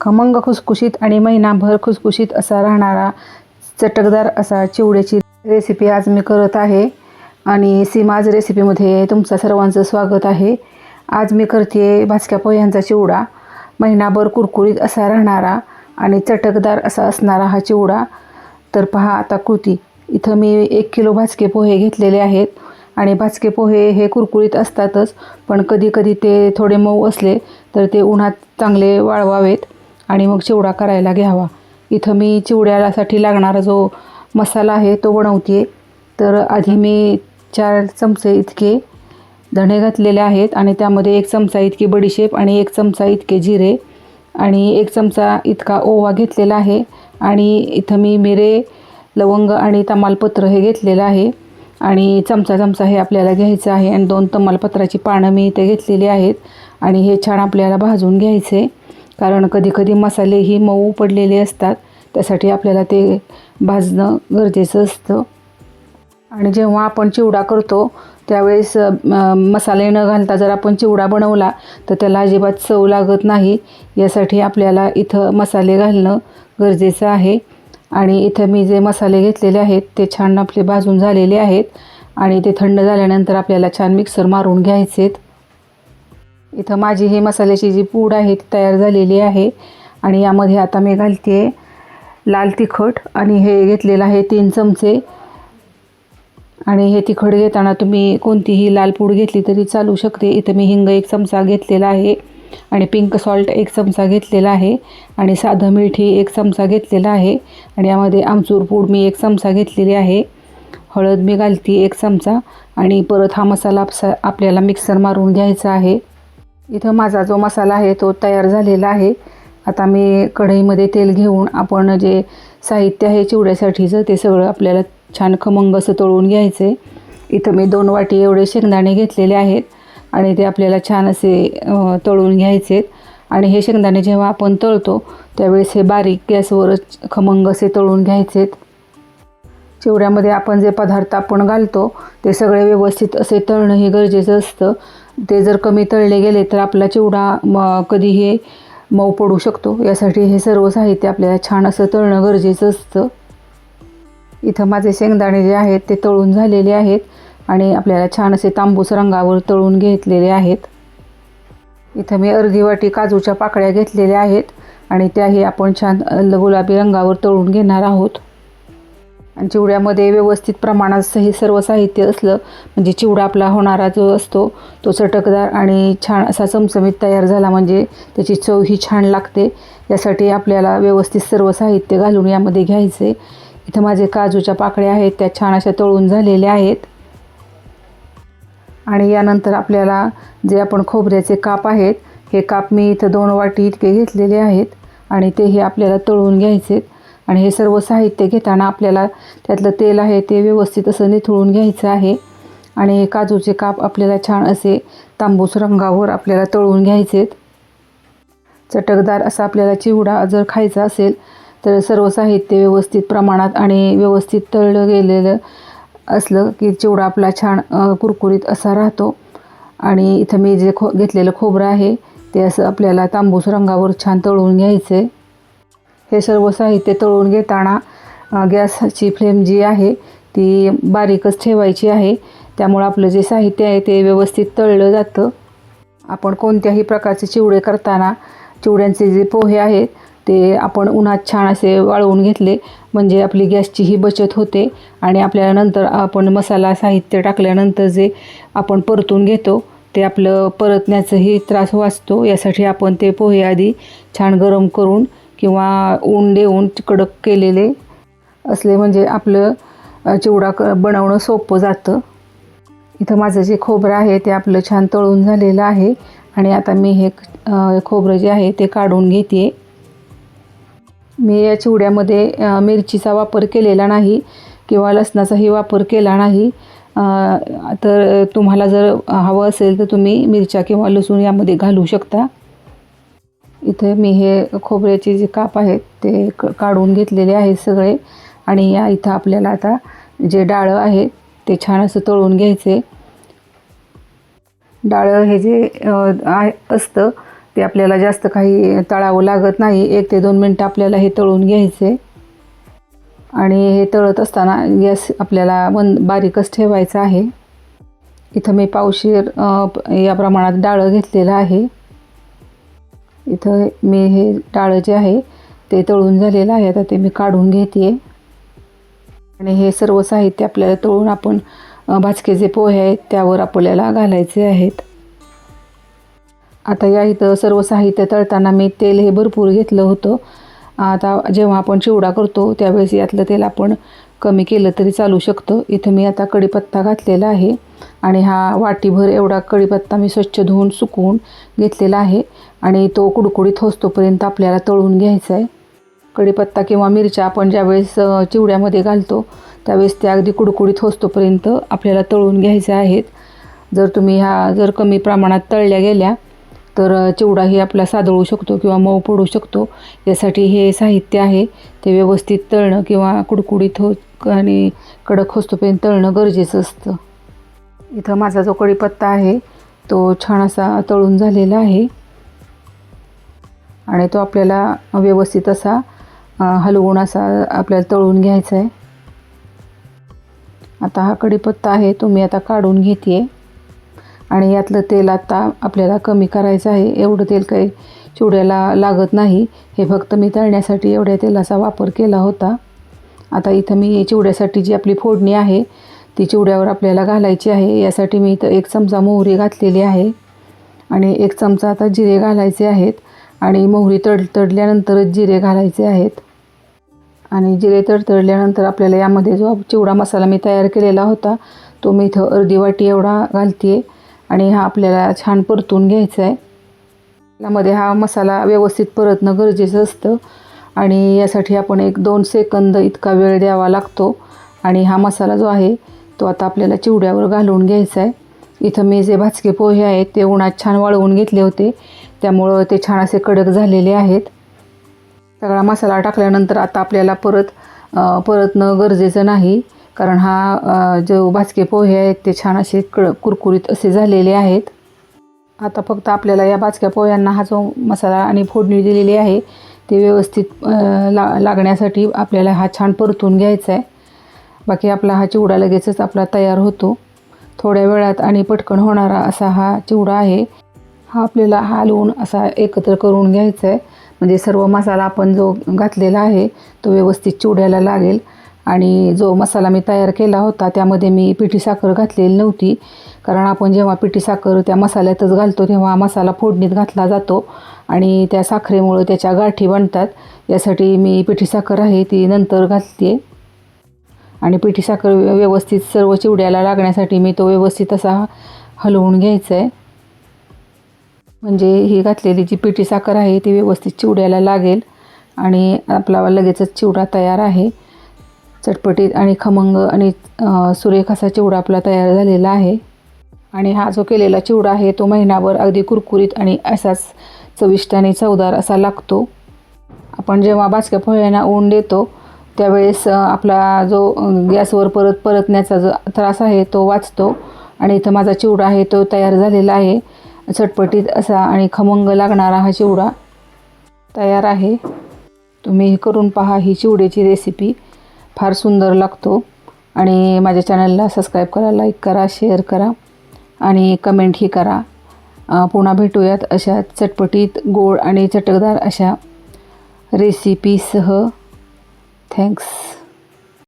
खमंग खुसखुशीत आणि महिनाभर खुसखुशीत असा राहणारा चटकदार असा चिवड्याची रेसिपी आज मी करत आहे. आणि सीमाज रेसिपीमध्ये तुमचं सर्वांचं स्वागत आहे. आज मी करते भाजक्या पोह्यांचा चिवडा. महिनाभर कुरकुरीत असा राहणारा आणि चटकदार असा असणारा हा चिवडा. तर पहा आता कृती. इथं मी एक किलो भाजके पोहे घेतलेले आहेत. आणि भाजके पोहे हे कुरकुरीत असतातच. पण कधी कधी ते थोडे मऊ असले तर ते उन्हात चांगले वाळवावेत. आणि मग चिवडा करायला घ्यावा. इथं मी चिवड्यासाठी लागणारा जो मसाला आहे तो बनवते तर आधी मी चार चमचे इतके धणे घातलेले आहेत आणि त्यामध्ये एक चमचा इतकी बडीशेप आणि एक चमचा इतके जिरे आणि एक चमचा इतका ओवा घेतलेला आहे. आणि इथं मी मिरे लवंग आणि तमालपत्र हे घेतलेलं आहे. आणि चमचा चमचा हे आपल्याला घ्यायचं आहे. आणि दोन तमालपत्राची पानं मी इथे घेतलेली आहेत. आणि हे छान आपल्याला भाजून घ्यायचे. कारण कधीकधी मसालेही मसाले ही मऊ पडलेले असतात. त्यासाठी आपल्याला ते भाजणं गरजेचं असतं. आणि जेव्हा आपण चिवडा करतो त्यावेळेस मसाले न घालता जर आपण चिवडा बनवला तर त्याला अजिबात चव लागत नाही. यासाठी आपल्याला इथं मसाले घालणं गरजेचं आहे. आणि इथं मी जे मसाले घेतलेले आहेत ते छान आपले भाजून झालेले आहेत. आणि ते थंड झाल्यानंतर आपल्याला छान मिक्सर मारून घ्यायचेत. इथं माझी हे मसाल्याची जी पूड आहे ती तयार झालेली आहे. आणि यामध्ये आता मी घालते लाल तिखट आणि हे घेतलेलं आहे तीन चमचे. आणि हे तिखट घेताना तुम्ही कोणतीही लाल पूड घेतली तरी चालू शकते. इथं मी हिंग एक चमचा घेतलेला आहे आणि पिंक सॉल्ट एक चमचा घेतलेला आहे आणि साधं मिठी एक चमचा घेतलेला आहे. आणि यामध्ये आमचूर पूड मी एक चमचा घेतलेली आहे. हळद मी घालते एक चमचा. आणि परत हा मसाला आपसा आपल्याला मिक्सर मारून घ्यायचा आहे. इथं माझा जो मसाला आहे तो तयार झालेला आहे. आता मी कढईमध्ये तेल घेऊन आपण जे साहित्य आहे चिवड्यासाठीचं ते सगळं आपल्याला छान खमंग असं तळून घ्यायचं आहे इथं मी दोन वाटी एवढे शेंगदाणे घेतलेले आहेत आणि ते आपल्याला छान असे तळून घ्यायचे आणि हे शेंगदाणे जेव्हा आपण तळतो त्यावेळेस हे बारीक गॅसवरच खमंग असे तळून घ्यायचेत. चिवड्यामध्ये आपण जे पदार्थ आपण घालतो ते सगळे व्यवस्थित असे तळणं हे गरजेचं असतं. ते जर कमी तळले गेले तर आपला चिवडा म कधीही मऊ पडू शकतो. यासाठी हे सर्व साहित्य आपल्याला छान असं तळणं गरजेचं असतं. इथं माझे शेंगदाणे जे आहेत ते तळून झालेले आहेत आणि आपल्याला छान असे तांबूस रंगावर तळून घेतलेले आहेत. इथं मी अर्धी वाटी काजूच्या पाकळ्या घेतलेल्या आहेत आणि त्याही आपण छान गुलाबी रंगावर तळून घेणार आहोत. आणि चिवड्यामध्ये व्यवस्थित प्रमाणात हे सर्व साहित्य असलं म्हणजे चिवडा आपला होणारा जो असतो तो चटकदार आणि छान असा चमचमीत तयार झाला म्हणजे त्याची चव ही छान लागते. यासाठी आपल्याला व्यवस्थित सर्व साहित्य घालून यामध्ये घ्यायचे. इथं माझे काजूच्या पाकळ्या आहेत त्या छान अशा तळून झालेल्या आहेत. आणि यानंतर आपल्याला जे आपण खोबऱ्याचे काप आहेत हे काप मी इथं दोन वाटी इतके घेतलेले आहेत आणि तेही आपल्याला तळून घ्यायचे आणि हे सर्व साहित्य घेताना आपल्याला त्यातलं तेल आहे ते व्यवस्थित असं निथळून घ्यायचं आहे. आणि काजूचे काप आपल्याला छान असे तांबूस रंगावर आपल्याला तळून घ्यायचेत चटकदार असा आपल्याला चिवडा जर खायचा असेल तर सर्व साहित्य व्यवस्थित प्रमाणात आणि व्यवस्थित तळलं गेलेलं असलं की चिवडा आपला छान कुरकुरीत असा राहतो. आणि इथं मी जे खो घेतलेलं खोबरं आहे ते असं आपल्याला तांबूस रंगावर छान तळून घ्यायचं आहे हे सर्व साहित्य तळून घेताना गॅसची फ्लेम जी आहे ती बारीकच ठेवायची आहे. त्यामुळं आपलं जे साहित्य आहे ते व्यवस्थित तळलं जातं. आपण कोणत्याही प्रकारचे चिवडे करताना चिवड्यांचे जे पोहे आहेत ते आपण उन्हात छान असे वाळवून घेतले म्हणजे आपली गॅसचीही बचत होते. आणि आपल्याला नंतर आपण मसाला साहित्य टाकल्यानंतर जे आपण परतून घेतो ते आपलं परतण्याचाही त्रास वाचतो. यासाठी आपण ते पोहे आधी छान गरम करून किंवा ऊन देऊन कडक केलेले असले म्हणजे आपलं चिवडा क बनवणं सोपं जातं. इथं माझं जे खोबरं आहे ते आपलं छान तळून झालेलं आहे आणि आता मी हे खोबरं जे आहे ते काढून घेते मी या चिवड्यामध्ये मिरचीचा वापर केलेला नाही किंवा लसणाचाही वापर केला नाही. तर तुम्हाला जर हवं असेल तर तुम्ही मिरच्या किंवा लसूण यामध्ये घालू शकता. इथे मी हे खोबऱ्याचे जे काप आहेत ते क काढून घेतलेले आहेत सगळे. आणि या इथं आपल्याला आता जे डाळं आहे ते छान असं तळून घ्यायचे. डाळं हे जे आहे असतं ते आपल्याला जास्त काही तळावं लागत नाही. एक ते दोन मिनटं आपल्याला हे तळून घ्यायचे. आणि हे तळत असताना गॅस आपल्याला बंद बारीकच ठेवायचा आहे. इथं मी पावशीर या प्रमाणात डाळं घेतलेलं आहे. इथं मी हे डाळं जे आहे ते तळून झालेलं आहे. आता ते मी काढून घेते आणि हे सर्व साहित्य आपल्याला तळून आपण भाजकेचे भाजके जे पोहे आहेत त्यावर आपल्याला घालायचे आहेत. आता या इथं सर्व साहित्य तळताना मी तेल हे भरपूर घेतलं होतं. आता जेव्हा आपण चिवडा करतो त्यावेळेस यातलं तेल आपण कमी केलं तरी चालू शकतं. इथं मी आता कडीपत्ता घातलेला आहे. आणि हा वाटीभर एवढा कढीपत्ता मी स्वच्छ धुवून सुकवून घेतलेला आहे. आणि तो कुडकुडीत होसतोपर्यंत आपल्याला तळून घ्यायचा आहे. कढीपत्ता किंवा मिरच्या आपण ज्यावेळेस चिवड्यामध्ये घालतो त्यावेळेस त्या अगदी कुडकुडीत होसतोपर्यंत आपल्याला तळून घ्यायच्या आहेत. जर तुम्ही ह्या जर कमी प्रमाणात तळल्या गेल्या तर चिवडाही आपला सादळू शकतो किंवा मऊ पडू शकतो. यासाठी हे साहित्य आहे. ते व्यवस्थित तळणं किंवा कुडकुडीत हो आणि कडक होतोपर्यंत तळणं गरजेचं असतं. इथं माझा जो कढीपत्ता आहे तो छान असा तळून झालेला आहे. आणि तो आपल्याला व्यवस्थित असा हलवून असा आपल्याला तळून घ्यायचा आहे. आता हा कढीपत्ता आहे तो मी आता काढून घेते आणि यातलं तेल आता आपल्याला कमी करायचं आहे. एवढं तेल काही चिवड्याला लागत नाही. हे फक्त मी तळण्यासाठी एवढ्या तेलाचा वापर केला होता. आता इथं मी चिवड्यासाठी जी आपली फोडणी आहे ती चिवड्यावर आपल्याला घालायची आहे. यासाठी मी इथं एक चमचा मोहरी घातलेली आहे. आणि एक चमचा आता जिरे घालायचे आहेत. आणि मोहरी तड तडल्यानंतरच जिरे घालायचे आहेत. आणि जिरे तडतडल्यानंतर आपल्याला यामध्ये जो चिवडा मसाला मी तयार केलेला होता तो मी इथं अर्धी वाटी एवढा घालते आणि हा आपल्याला छान परतून घ्यायचा आहे. यामध्ये हा मसाला व्यवस्थित परतणं गरजेचं असतं. आणि यासाठी आपण एक दोन सेकंद इतका वेळ द्यावा लागतो. आणि हा मसाला जो आहे तो आता आपल्याला चिवड्यावर घालून घ्यायचा आहे इथं मी जे भाजके पोहे आहेत ते उन्हात छान वाळवून घेतले होते. त्यामुळं ते छान असे कडक झालेले आहेत. सगळा मसाला टाकल्यानंतर आता आपल्याला परत परतणं गरजेचं नाही. कारण हा जो भाजके पोहे आहेत ते छान असे कड कुरकुरीत असे झालेले आहेत. आता फक्त आपल्याला या भाजक्या पोह्यांना हा जो मसाला आणि फोडणी दिलेली आहे ते व्यवस्थित ला लागण्यासाठी आपल्याला हा छान परतून घ्यायचा आहे बाकी आपला हा चिवडा लगेचच आपला तयार होतो. थोड्या वेळात आणि पटकन होणारा असा हा चिवडा आहे. हा आपल्याला हलवून असा एकत्र करून घ्यायचा आहे म्हणजे सर्व मसाला आपण जो घातलेला आहे तो व्यवस्थित चिवड्याला लागेल. आणि जो मसाला मी तयार केला होता त्यामध्ये मी पिठी साखर घातलेली नव्हती. कारण आपण जेव्हा पिठी साखर त्या मसाल्यातच घालतो तेव्हा मसाला फोडणीत घातला जातो. आणि त्या साखरेमुळं त्याच्या गाठी बनतात. यासाठी मी पिठी साखर आहे ती नंतर घालते. आणि पिठी साखर व्यवस्थित सर्व चिवड्याला लागण्यासाठी मी तो व्यवस्थित असा हलवून घ्यायचा आहे म्हणजे ही घातलेली जी पिठी साखर आहे ती व्यवस्थित चिवड्याला लागेल आणि आपला लगेचच चिवडा तयार आहे. चटपटीत आणि खमंग आणि सुरेख असा चिवडा आपला तयार झालेला आहे. आणि हा जो केलेला चिवडा आहे तो महिनाभर अगदी कुरकुरीत आणि असाच चविष्ट आणि चवदार असा लागतो. आपण जेव्हा बाचक्या पोह्यांना ऊन देतो त्यावेळेस आपला जो गॅसवर परत परतण्याचा जो त्रास आहे तो वाचतो आणि इथं माझा चिवडा आहे तो तयार झालेला आहे. चटपटीत असा आणि खमंग लागणारा हा चिवडा तयार आहे. तुम्ही करून पहा ही चिवड्याची रेसिपी फार सुंदर लागतो आणि माझ्या चॅनलला सबस्क्राईब करा लाईक करा शेअर करा आणि कमेंटही करा. पुन्हा भेटूयात अशा चटपटीत गोड आणि चटकदार अशा रेसिपीसह Thanks.